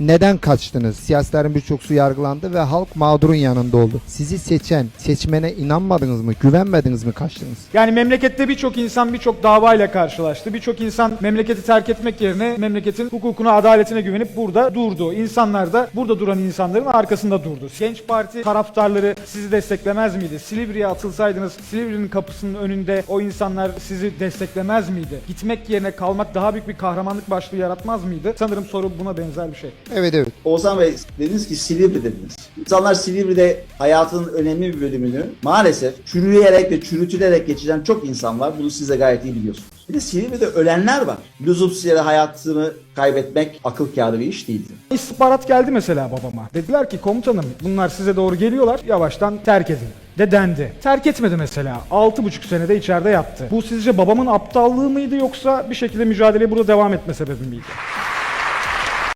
Neden kaçtınız? Siyasilerin birçoksu yargılandı ve halk mağdurun yanında oldu. Sizi seçen, seçmene inanmadınız mı, güvenmediniz mi, kaçtınız? Yani memlekette birçok insan birçok davayla karşılaştı. Birçok insan memleketi terk etmek yerine memleketin hukukuna, adaletine güvenip burada durdu. İnsanlar da burada duran insanların arkasında durdu. Genç Parti taraftarları sizi desteklemez miydi? Silivri'ye atılsaydınız Silivri'nin kapısının önünde o insanlar sizi desteklemez miydi? Gitmek yerine kalmak daha büyük bir kahramanlık başlığı yaratmaz mıydı? Sanırım soru buna benzer bir şey. Evet evet. Oğuzhan Bey dediniz ki Silivri dediniz. İnsanlar Silivri'de hayatının önemli bir bölümünü maalesef çürüyerek ve çürütülerek geçiren çok insan var. Bunu siz de gayet iyi biliyorsunuz. Bir de Silivri'de ölenler var. Lüzumsuz yere hayatını kaybetmek akıl kârı bir iş değildi. İstihbarat geldi mesela babama. Dediler ki komutanım bunlar size doğru geliyorlar yavaştan terk edin. De dendi. Terk etmedi mesela. 6,5 senede içeride yattı. Bu sizce babamın aptallığı mıydı yoksa bir şekilde mücadeleye burada devam etme sebebi miydi?